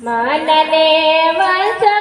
ಮನನೇ ವಸ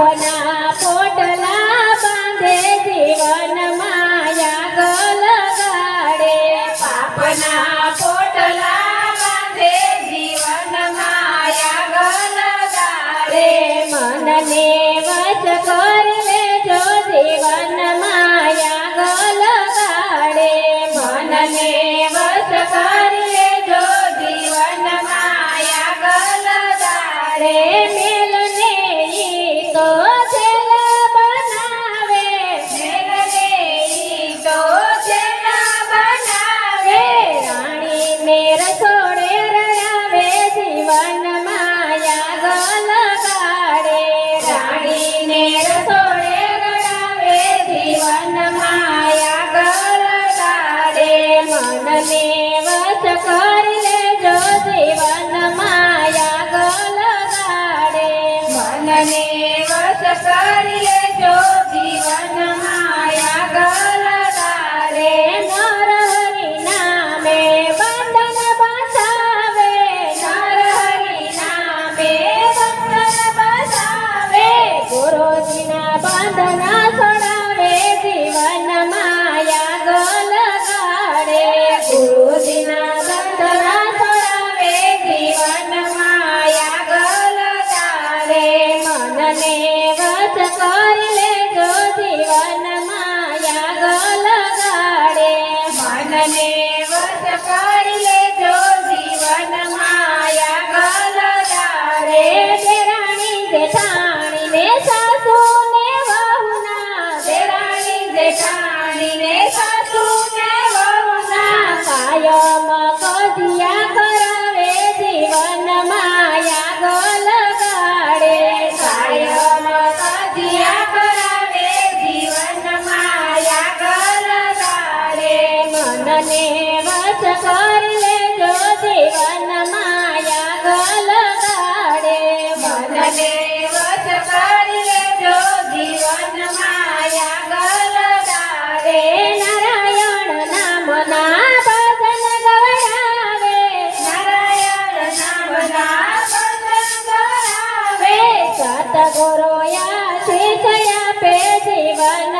આપના પોટલા બાંધે જીવન માયા ગલ ગાડે. પાપના પોટલા બાંધે જીવન માયા ગલ ગાડે. મનને વચ કરવે જો જીવન માયા ગલ ગાડે. મનને વચ કરવે જો જીવન માયા ગલ ગાડે. વાસના છોડાવે જીવન માયા ગોલ કાઢે. ગુરુજીના વાસના છોડાવે જીવન માયા ગોલ કાઢે. મનને વચ કરી લેજો, જીવન માયા ગોલ કાઢે. મનને વચ કરી લેજો, જીવન માયા ગોલ કાઢે. રાણી જેઠાણી ને સા મને વસ કર લેજો જીવન માયા ગલ તાડે મને વસ કર લેજો જીવન માયા ગલ તાડે નારાયણ નામના ભજન ગવરાવે જીવન